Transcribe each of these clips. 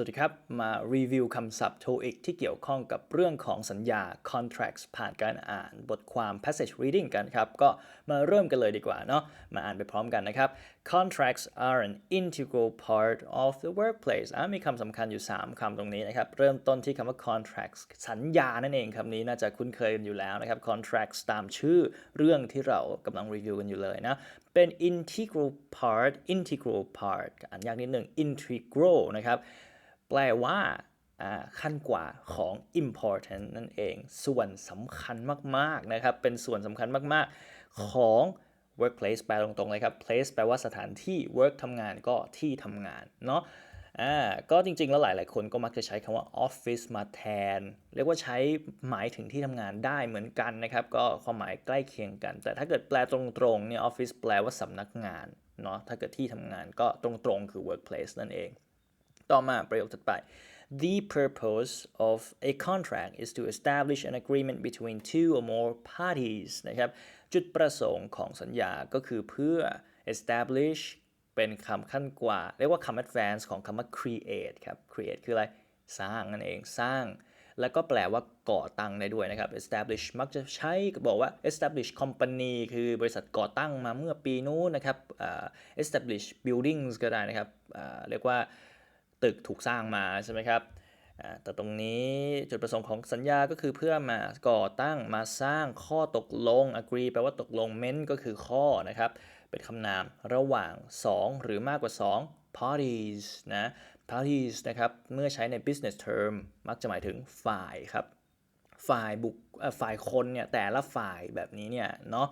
สวัสดีครับ มารีวิวคำศัพท์ TOEIC ที่เกี่ยวข้องกับเรื่องของสัญญา contracts ผ่านการอ่านบทความ passage reading กันครับ ก็มาเริ่มกันเลยดีกว่าเนาะมาอ่านไปพร้อมกันนะครับ contracts are an integral part of the workplace อะมีคำสำคัญอยู่ 3คำตรงนี้นะครับ เริ่มต้นที่คำว่า contracts สัญญานั่นเองคำนี้น่าจะคุ้นเคยกันอยู่แล้วนะครับ contracts ตามชื่อเรื่องที่เรากำลังรีวิวกันอยู่เลยนะเป็น integral part integral part อ่านยากนิดหนึ่ง integral นะครับ แปลว่าขั้นกว่าของ important นั่นเอง ส่วนสำคัญมากๆนะครับ เป็นส่วนสำคัญมากๆของ workplace แปลตรงๆเลยครับ place แปลว่าสถานที่ work ทำงานก็ที่ทำงานเนาะอ่าก็จริงๆ แล้วหลายๆ คนก็มักจะใช้คำว่า office มาแทน เรียกว่าใช้หมายถึงที่ทำงานได้เหมือนกันนะครับ ก็ความหมายใกล้เคียงกัน แต่ถ้าเกิดแปลตรงๆเนี่ย office แปลว่าสำนักงานเนาะถ้าเกิดที่ทำงานก็ตรงๆ คือ workplace นั่นเอง ต่อมาประโยคถัดไป The purpose of a contract is to establish an agreement between two or more parties นะครับจุดประสงค์ของสัญญาก็คือเพื่อ establish เป็นคำขั้นกว่า เรียกว่าคำ advance ของคำว่า create ครับ create คืออะไร สร้างนั่นเองสร้าง แล้วก็แปลว่าก่อตั้งได้ด้วยนะครับ establish มักจะใช้บอกว่า establish company คือบริษัทก่อตั้งมาเมื่อปีนู้นนะครับ establish buildings ก็ได้นะครับเรียกว่า ตึกถูกสร้างมาใช่ไหมครับแต่ตรงนี้จุดประสงค์ของสัญญาก็คือเพื่อมาก่อตั้งมาสร้างข้อตกลง agree แปลว่าตกลง ment ก็คือข้อนะครับ เป็นคำนามระหว่าง 2 หรือมากกว่า 2 parties นะ parties นะครับ เมื่อใช้ใน business term มักจะหมายถึงฝ่ายครับ ฝ่ายบุคฝ่ายคนเนี่ย แต่ละฝ่ายแบบนี้เนี่ย เนาะ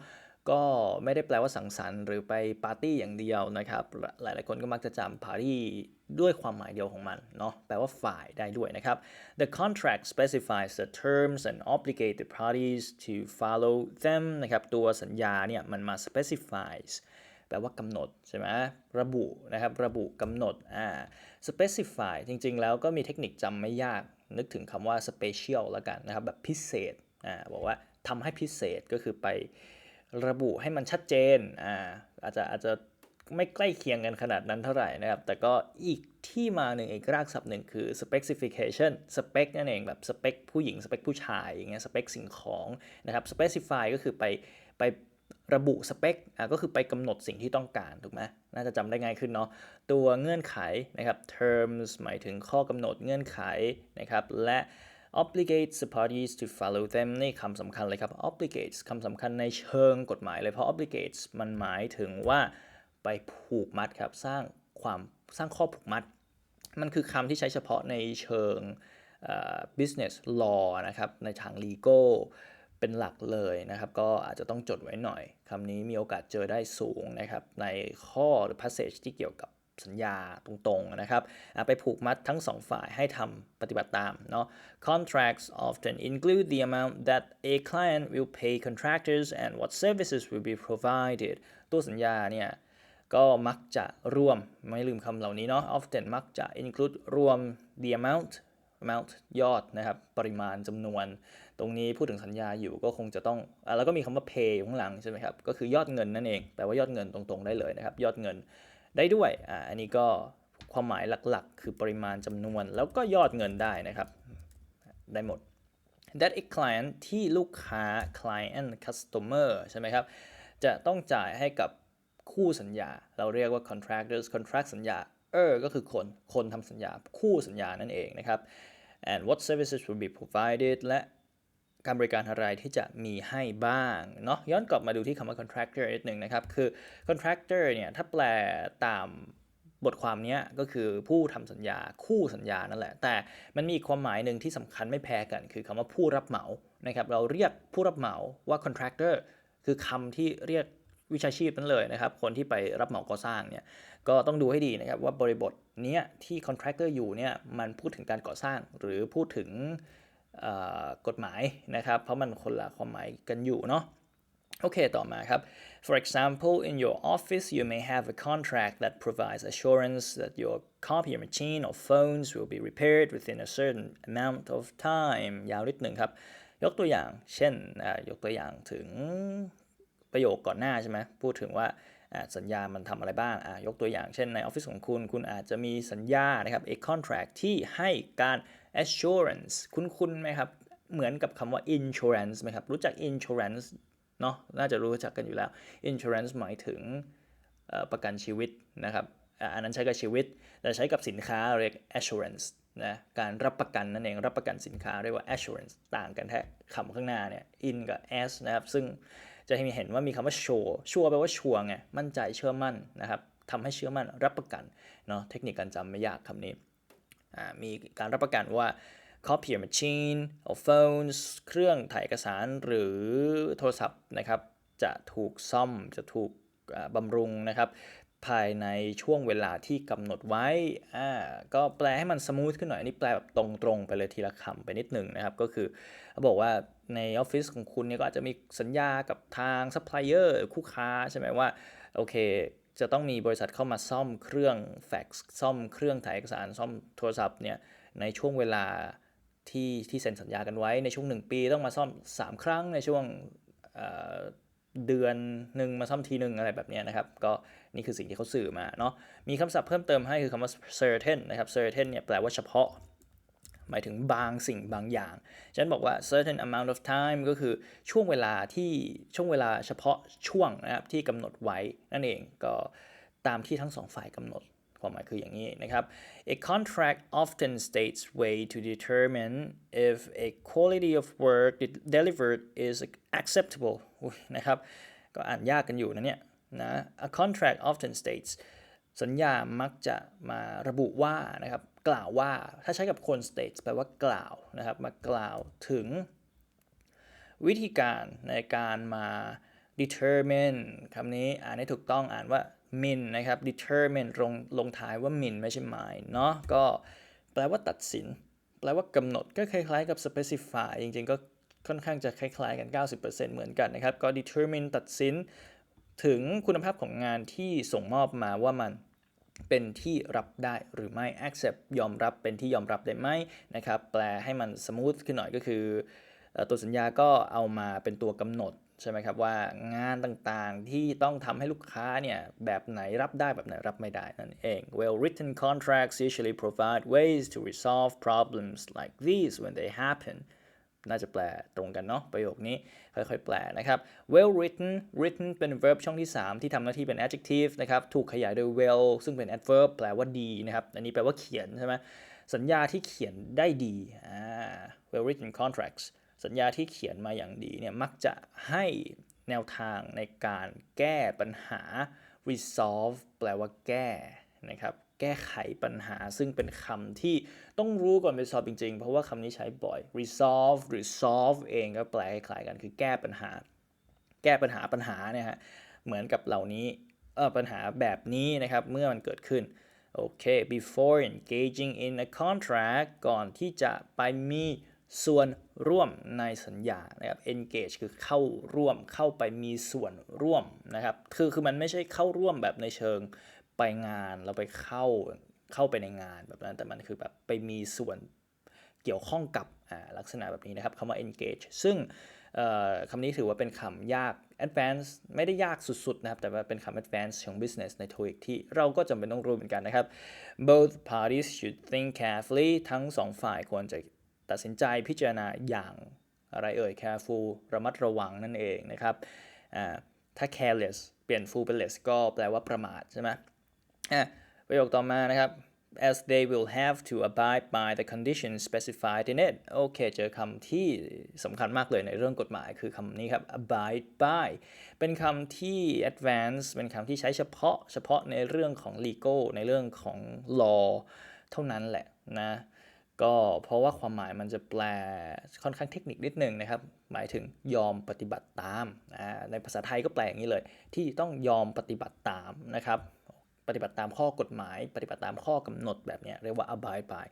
ก็ไม่ได้แปลว่าสังสรรค์หรือไปปาร์ตี้อย่างเดียวนะครับ หลายๆคนก็มักจะจำปาร์ตี้ ด้วยความหมายเดียวของมันเนาะแปลว่าฝ่ายได้ด้วยนะครับ The contract specifies the terms and obligate the parties to follow them นะครับตัวสัญญาเนี่ยมันมา specifies แปลว่ากำหนดใช่ไหมระบุนะครับระบุกำหนดอ่า specify จริง ๆ แล้วก็มีเทคนิคจำไม่ยาก นึกถึงคำว่า special แล้วกันนะครับแบบพิเศษอ่าบอกว่าทำให้พิเศษก็คือไประบุให้มันชัดเจนอ่าอาจจะอาจจะ ไม่ใกล้เคียงกันขนาดนั้นเท่าไหร่นะครับ แต่ก็อีกที่มาหนึ่งอีกรากศัพท์หนึ่งคือ specification spec นั่นเองแบบสเปคผู้หญิงสเปคผู้ชายอย่างเงี้ยสเปคสิ่งของนะครับ specify ก็คือไปไประบุสเปคอ่าก็คือไปกำหนดสิ่งที่ต้องการถูกไหมน่าจะจำได้ง่ายขึ้นเนาะตัวเงื่อนไขนะครับ terms หมายถึงข้อกำหนดเงื่อนไขนะครับและ obligates the parties to follow them นี่คำสำคัญเลยครับ obligates คำสำคัญในเชิงกฎหมายเลยเพราะ obligates มันหมายถึงว่า ไปผูกมัดครับสร้างความสร้างข้อผูกมัด มันคือคำที่ใช้เฉพาะในเชิง business law นะครับในทาง legal เป็นหลักเลยนะครับ ก็อาจจะต้องจดไว้หน่อยคำนี้มีโอกาสเจอได้สูงนะครับ ในข้อหรือ passage ที่เกี่ยวกับสัญญาตรงๆนะครับไปผูกมัดทั้งสองฝ่ายให้ทำปฏิบัติตามเนาะ Contracts often include the amount that a client will pay contractors and what services will be provided ตัวสัญญาเนี่ย ก็มักจะรวม ไม่ลืมคำเหล่านี้เนาะ often มักจะ include รวม the amount amount ยอดนะครับ ปริมาณจำนวน ตรงนี้พูดถึงสัญญาอยู่ก็คงจะต้องอแล้วก็มีคำว่า pay ข้างหลังใช่ไหมครับ ก็คือยอดเงินนั่นเอง แปลว่ายอดเงินตรงๆได้เลยนะครับ ยอดเงินได้ด้วย อ่า อันนี้ก็ความหมายหลักๆ คือปริมาณจำนวน แล้วก็ยอดเงินได้นะครับ ได้หมด that a client ที่ลูกค้า client customer ใช่ไหมครับ จะต้องจ่ายให้กับ คู่สัญญา เราเรียกว่า contractors contract สัญญาเออก็คือคน คนทำสัญญา คู่สัญญานั่นเองนะครับ and what services will be provided และการบริการอะไรที่จะมีให้บ้างเนาะย้อนกลับมาดูที่คำว่า contractor นิดหนึ่งนะครับ คือ contractor เนี่ยถ้าแปลตามบทความนี้ก็คือผู้ทำสัญญาคู่สัญญานั่นแหละ แต่มันมีความหมายหนึ่งที่สำคัญไม่แพ้กัน คือคำว่าผู้รับเหมานะครับเราเรียกผู้รับเหมาว่า contractor คือคำที่เรียก วิชาชีพนั้นเลยนะครับ คนที่ไปรับเหมาก่อสร้างเนี่ยก็ต้องดูให้ดีนะครับว่าบริบทเนี้ยที่ contractor อยู่เนี่ยมันพูดถึงการก่อสร้างหรือพูดถึงกฎหมายนะครับ เพราะมันคนละความหมายกันอยู่เนาะโอเค ต่อมาครับ For example in your office you may have a contract that provides assurance that your copy machine or phones will be repaired within a certain amount of time ยาวนิดหนึ่งครับ ยกตัวอย่าง เช่น ยกตัวอย่างถึง ประโยคก่อนหน้าใช่ไหมพูดถึงว่าสัญญามันทำอะไรบ้าง ยกตัวอย่างเช่นในออฟฟิศของคุณ คุณอาจจะมีสัญญานะครับ a contract ที่ให้การ assurance คุ้นๆไหมครับ เหมือนกับคำว่า insurance ไหมครับ รู้จัก insurance เนาะน่าจะรู้จักกันอยู่แล้ว insurance หมายถึงประกันชีวิตนะครับ อันนั้นใช้กับชีวิต แต่ใช้กับสินค้าเรียก assurance นะ การรับประกันนั่นเอง รับประกันสินค้าเรียกว่า assurance ต่างกันแค่คำข้างหน้าเนี่ย in กับ s นะครับ ซึ่ง จะให้เห็นว่ามีคำว่า sure sure แปลว่าชัวร์ไงมั่นใจเชื่อมั่นนะครับทำให้เชื่อมั่นรับประกันเนาะเทคนิคการจำไม่ยากคำนี้อ่ามีการรับประกันว่า copier machine or phones เครื่องถ่ายเอกสารหรือโทรศัพท์นะครับ จะถูกซ่อมจะถูกอ่าบำรุงนะครับ ภายในช่วงเวลาที่กำหนดไว้ อ่า ก็แปลให้มันสมูทขึ้นหน่อยอันนี้แปลแบบตรงๆ ไปเลยทีละคำไปนิดหนึ่งนะครับ ก็คือเขาบอกว่า ในออฟฟิศของคุณเนี่ยก็อาจจะมีสัญญากับทางซัพพลายเออร์คู่ค้าใช่ไหมว่า โอเค จะต้องมีบริษัทเข้ามาซ่อมเครื่องแฟกซ์ซ่อมเครื่องถ่ายเอกสารซ่อมโทรศัพท์เนี่ยในช่วงเวลาที่ที่เซ็นสัญญากันไว้ในช่วง 1 ปีต้องมาซ่อม 3 ครั้งในช่วงเดือนหนึ่งมาซ่อมทีหนึ่งอะไรแบบนี้นะครับ ก็นี่คือสิ่งที่เขาสื่อมาเนาะมีคำศัพท์เพิ่มเติมให้คือคำว่า certain นะครับ certain เนี่ยแปลว่าเฉพาะ หมายถึงบางสิ่งบางอย่าง ฉันบอกว่า certain amount of time ก็คือช่วงเวลาที่ช่วงเวลาเฉพาะช่วงนะครับที่กำหนดไว้นั่นเองก็ตามที่ทั้งสองฝ่ายกำหนดความหมายคืออย่างนี้นะครับ a contract often states way to determine if a quality of work delivered is acceptable นะครับก็อ่านยากกันอยู่นะเนี่ยนะ a contract often states สัญญามักจะมาระบุว่านะครับ กล่าวว่า ถ้าใช้กับคน states แปลว่ากล่าวนะครับ มากล่าวถึงวิธีการในการมา determine คำนี้อ่านให้ถูกต้องอ่านว่า min นะครับ determine ลงลงท้ายว่า min ไม่ใช่ mind เนาะก็แปลว่าตัดสิน แปลว่ากำหนดก็คล้ายๆกับ specify จริงๆ ก็ค่อนข้างจะคล้ายๆกัน 90%เหมือนกันนะครับ ก็ determine ตัดสิน ถึงคุณภาพของงานที่ส่งมอบมาว่ามัน เป็นที่รับได้หรือไม่ accept ยอมรับเป็นที่ยอมรับได้ไหมนะครับ แปลให้มัน smooth ขึ้นหน่อยก็คือเอ่อตัวสัญญาก็เอามาเป็นตัวกำหนดใช่ไหมครับว่างานต่างๆที่ต้องทำให้ลูกค้าเนี่ยแบบไหนรับได้แบบไหนรับไม่ได้นั่นเอง well written contracts usually provide ways to resolve problems like these when they happen น่าจะแปลตรงกันเนาะประโยคนี้ ค่อยๆ แปลนะครับ well written written เป็น verb ช่องที่ 3 ที่ทำหน้าที่เป็น adjective นะครับ ถูกขยายโดย well ซึ่งเป็น adverb แปลว่าดีนะครับ อันนี้แปลว่าเขียนใช่ไหมสัญญาที่เขียนได้ดี well written contracts สัญญาที่เขียนมาอย่างดีเนี่ยมักจะให้แนวทางในการแก้ปัญหา resolve แปลว่าแก้นะครับ แก้ไขปัญหา ซึ่งเป็นคำที่ต้องรู้ก่อน resolve จริงๆ เพราะว่าคำนี้ใช้บ่อย resolve หรือ solve เองก็แปลคล้ายกันคือแก้ปัญหา แก้ปัญหาปัญหาเนี่ยฮะเหมือนกับเหล่านี้เออปัญหาแบบนี้นะครับเมื่อมันเกิดขึ้นโอเค before engaging in a contract ก่อนที่จะไปมีส่วนร่วมในสัญญานะครับ engage คือเข้าร่วมเข้าไปมีส่วนร่วมนะครับ คือคือมันไม่ใช่เข้าร่วมแบบในเชิง ไปงานเราไปเข้าเข้าไปในงานแบบนั้น แต่มันคือแบบไปมีส่วนเกี่ยวข้องกับลักษณะแบบนี้นะครับคำว่า engage ซึ่งคำนี้ถือว่าเป็นคำยาก advanced ไม่ได้ยากสุดๆนะครับ แต่ว่าเป็นคำ advanced ของ business ใน TOEIC ที่เราก็จำเป็นต้องรู้เหมือนกันนะครับ both parties should think carefully ทั้งสองฝ่ายควรจะตัดสินใจพิจารณาอย่างอะไรเอ่ย careful ระมัดระวังนั่นเองนะครับถ้า careless เปลี่ยน full เป็น less ก็แปลว่าประมาทใช่ไหม ประโยคต่อมานะครับ as they will have to abide by the conditions specified in it โอเค เจอคำที่สำคัญมากเลยในเรื่องกฎหมายคือคำนี้ครับ abide by เป็นคำที่ advanced เป็นคำที่ใช้เฉพาะเฉพาะในเรื่องของ legal ในเรื่องของ law เท่านั้นแหละนะ ก็เพราะว่าความหมายมันจะแปลค่อนข้างเทคนิคนิดนึงนะครับ หมายถึงยอมปฏิบัติตาม ในภาษาไทยก็แปลอย่างนี้เลย ที่ต้องยอมปฏิบัติตามนะครับ ปฏิบัติตามข้อกฎหมาย ปฏิบัติตามข้อกำหนดแบบนี้เรียกว่า abide by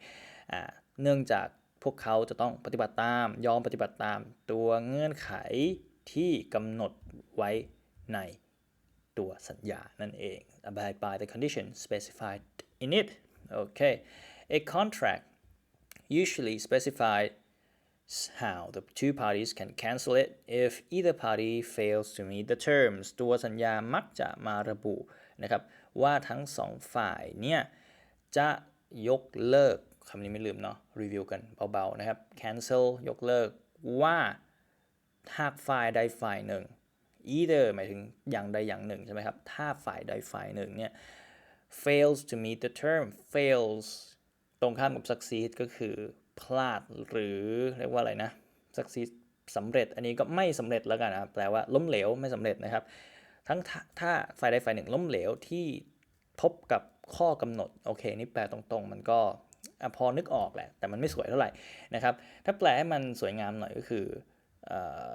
อ่าเนื่องจากพวกเขาจะต้องปฏิบัติตาม ยอมปฏิบัติตามตัวเงื่อนไขที่กำหนดไว้ในตัวสัญญานั่นเอง abide by the condition specified in it okay a contract usually specified how the two parties can cancel it if either party fails to meet the terms ตัวสัญญามักจะมาระบุ นะครับว่าทั้งสองฝ่ายเนี่ยจะยกเลิกคำนี้ไม่ลืมเนาะรีวิวกันเบาๆนะครับ cancel ยกเลิกว่าหากฝ่ายใดฝ่ายหนึ่ง either หมายถึงอย่างใดอย่างหนึ่งใช่ไหมครับ ถ้าฝ่ายใดฝ่ายหนึ่งเนี่ย fails to meet the term fails ตรงข้ามกับ succeed ก็คือพลาดหรือเรียกว่าอะไรนะ succeed สำเร็จ อันนี้ก็ไม่สำเร็จแล้วกันนะ แปลว่าล้มเหลวไม่สำเร็จนะครับ ทั้งถ้าฝ่ายใดฝ่ายหนึ่งล้มเหลวที่พบกับข้อกำหนดโอเคนี่แปลตรงๆ มันก็พอนึกออกแหละ แต่มันไม่สวยเท่าไหร่นะครับ ถ้าแปลให้มันสวยงามหน่อยก็คือออ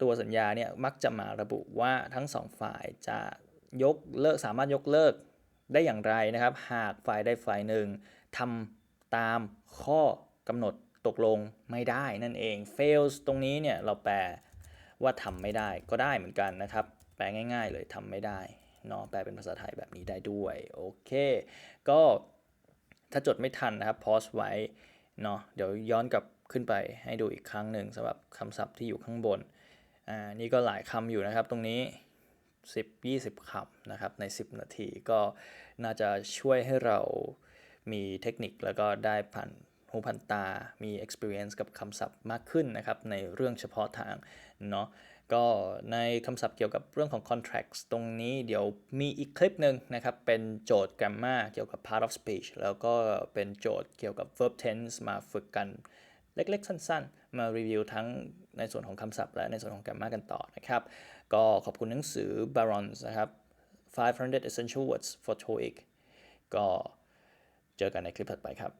ตัวสัญญาเนี่ยมักจะมาระบุว่าทั้งสองฝ่ายจะยกเลิกสามารถยกเลิกได้อย่างไรนะครับ หากฝ่ายใดฝ่ายหนึ่งทำตามข้อกำหนดตกลงไม่ได้นั่นเอง fails ตรงนี้เนี่ยเราแปลว่าทำไม่ได้ก็ได้เหมือนกันนะครับ แปลง่าย ๆ เลยทำไม่ได้เนาะแปลเป็นภาษาไทยแบบนี้ได้ด้วย โอเค ก็ถ้าจดไม่ทันนะครับพอสไว้เนาะเดี๋ยวย้อนกลับขึ้นไปให้ดูอีกครั้งหนึ่งสำหรับคำศัพท์ที่อยู่ข้างบนอ่านี่ก็หลายคำอยู่นะครับตรงนี้ 10-20คำนะครับใน 10 นาทีก็น่าจะช่วยให้เรามีเทคนิคแล้วก็ได้ผ่านหูผ่านตา มี experience กับคำศัพท์มากขึ้นนะครับในเรื่องเฉพาะทางเนาะ ก็ในคำศัพท์เกี่ยวกับเรื่องของ contracts ตรงนี้เดี๋ยวมีอีกคลิปหนึ่งนะครับ เป็นโจทย์ grammar เกี่ยวกับ part of speech แล้วก็เป็นโจทย์เกี่ยวกับ verb tense มาฝึกกันเล็กๆ สั้นๆ มารีวิวทั้งในส่วนของคำศัพท์และในส่วนของ grammar กันต่อนะครับ ก็ขอบคุณหนังสือ Barron's นะครับ 500 essential words for TOEIC ก็เจอกันในคลิปถัดไปครับ